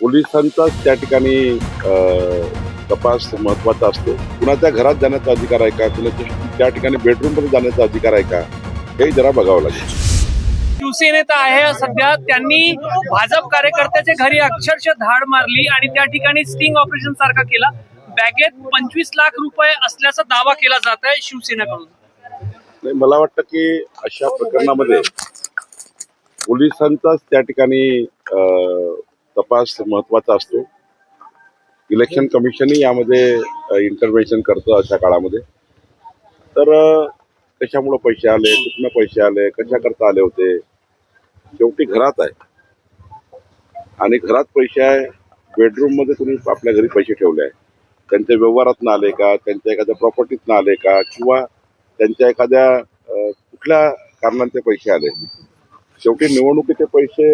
पोलिसांचाच त्या ठिकाणी तपास महत्त्वाचा असतो. कुणाच्या घरात जाण्याचा अधिकार आहे का? कुणाच्या त्या ठिकाणी बेडरूममध्ये जाण्याचा अधिकार आहे का? हे जरा बघावं लागेल. शिवसेनेत आहे सध्या. त्यांनी भाजप कार्यकर्त्याच्या घरी अक्षरशः धाड मारली आणि त्या ठिकाणी स्टिंग ऑपरेशन सारखा केला. बॅगेत पंचवीस लाख रुपये असल्याचा दावा केला जात आहे शिवसेनेकडून. नाही, मला वाटतं की अशा प्रकरणामध्ये पोलिसांचाच त्या ठिकाणी अं, तपास महत्त्वाचा असतो. इलेक्शन कमिशनही यामध्ये इंटरव्हेन्शन करतं अशा काळामध्ये. तर कशामुळं पैसे आले कुठनं पैसे आले कशाकरता आले होते? शेवटी घरात आहे. आणि घरात पैसे आहे बेडरूममध्ये कुणी तुम्ही आपल्या घरी पैसे ठेवले आहे. त्यांच्या व्यवहारातनं आले का? त्यांच्या एखाद्या प्रॉपर्टीतनं आले का? किंवा त्यांच्या एखाद्या कुठल्या कारणांचे पैसे आले? शेवटी निवडणुकीचे पैसे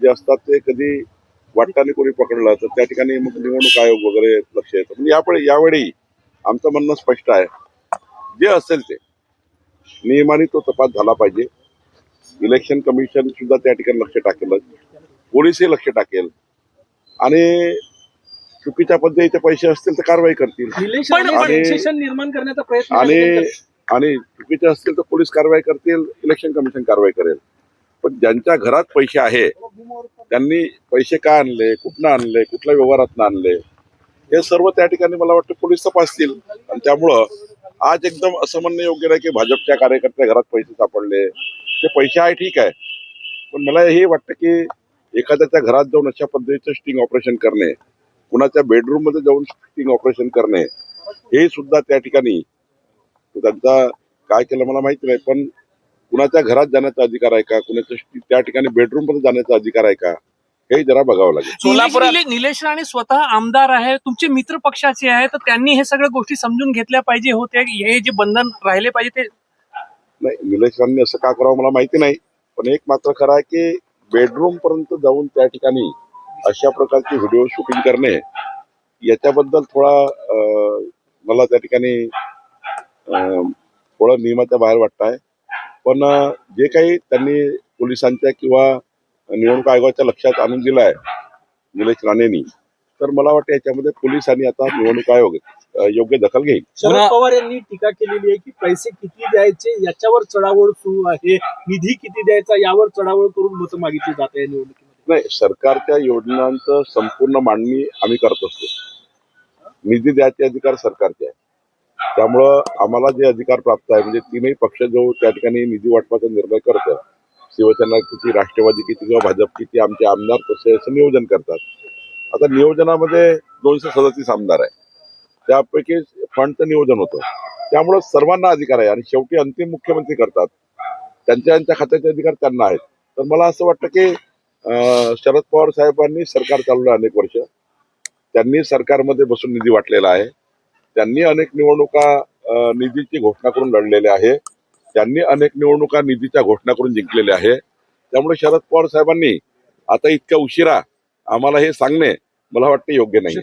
जे असतात ते कधी वाटताना कोणी पकडलं तर त्या ठिकाणी मग निवडणूक आयोग वगैरे लक्ष येतं. म्हणजे यापुढे यावेळी आमचं म्हणणं स्पष्ट आहे. जे असेल ते. नियमाने तो तपास झाला पाहिजे. इलेक्शन कमिशन सुद्धा त्या ठिकाणी लक्ष टाकेल. पोलीसही लक्ष टाकेल. आणि चुकीच्या पद्धतीचे पैसे असतील तर कारवाई करतील. आणि- सेन्सेशन निर्माण करण्याचा प्रयत्न आणि करतात. आणि चुकीचे असतील तर पोलीस कारवाई करतील. इलेक्शन कमिशन कारवाई करेल. पण ज्यांच्या घरात पैसे आहे त्यांनी पैसे का आणले कुठनं आणले कुठल्या व्यवहारातनं आणले? हे सर्व त्या ठिकाणी मला वाटतं पोलीस तपासतील. आणि त्यामुळं आज एकदम असं म्हणणं योग्य नाही की भाजपच्या कार्यकर्त्या घरात पैसे सापडले. ते पैसे आहे ठीक आहे. पण मला हे वाटतं की एखाद्याच्या घरात जाऊन अशा पद्धतीचं स्टिंग ऑपरेशन करणे कुणाच्या बेडरूममध्ये जाऊन स्टिंग ऑपरेशन करणे हे सुद्धा त्या ठिकाणी त्यांचा काय केलं मला माहिती नाही पण कुणाच्या घरात जाण्याचा अधिकार आहे का? कुणाच्या त्या ठिकाणी बेडरूममध्ये जाण्याचा अधिकार आहे का? हे जरा बघावं लागेल. सोलापुरात निलेश राणे स्वतः आमदार आहे तुमचे मित्र पक्षाचे आहे तर त्यांनी हे सगळ्या गोष्टी समजून घेतल्या पाहिजे होते हे जे बंधन राहिले पाहिजे ते नाही निलेश राणेंनी असं का करावं मला माहिती नाही. पण एक मात्र खरं आहे की बेडरूम पर्यंत जाऊन त्या ठिकाणी अशा प्रकारचे व्हिडिओ शूटिंग करणे याच्याबद्दल थोडा मला त्या ठिकाणी थोडं नियमाच्या बाहेर वाटत आहे पण जे काही त्यांनी पोलिसांच्या किंवा निवडणूक आयोगाच्या लक्षात आणून दिलं आहे निलेश राणेंनी तर मला वाटतं याच्यामध्ये पोलिसांनी आता निवडणूक आयोग योग्य दखल घेईल. शरद पवार यांनी टीका केलेली आहे की पैसे किती द्यायचे याच्यावर चढावळ सुरू आहे निधी किती द्यायचा यावर चढावळ करून मतं मागितली जाते या निवडणुकीमध्ये. नाही सरकारच्या योजनांचं संपूर्ण मांडणी आम्ही करत असतो. निधी द्यायचे अधिकार सरकारचे आहे त्यामुळं आम्हाला जे अधिकार प्राप्त आहे म्हणजे तीनही पक्ष जो त्या ठिकाणी निधी वाटपाचा निर्णय करतो शिवसेना किती राष्ट्रवादी किती किंवा भाजप किती आमचे आमदार कसे असं नियोजन करतात. आता नियोजनामध्ये दोनशे सदतीस आमदार आहे. त्यापैकी फंडचं नियोजन होतं. त्यामुळं सर्वांना अधिकार आहे आणि शेवटी अंतिम मुख्यमंत्री करतात. त्यांच्या त्यांच्या खात्याचे अधिकार त्यांना आहेत. तर मला असं वाटतं की शरद पवार साहेबांनी सरकार चालवलं अनेक वर्ष. त्यांनी सरकारमध्ये बसून निधी वाटलेला आहे. त्यांनी अनेक निवडणुका निधीची घोषणा करून लढलेल्या आहे. त्यांनी अनेक निवडणुका निधीच्या घोषणा करून जिंकलेल्या आहे. त्यामुळे शरद पवार साहेबांनी आता इतक्या उशिरा आम्हाला हे सांगणे मला वाटते योग्य नाही.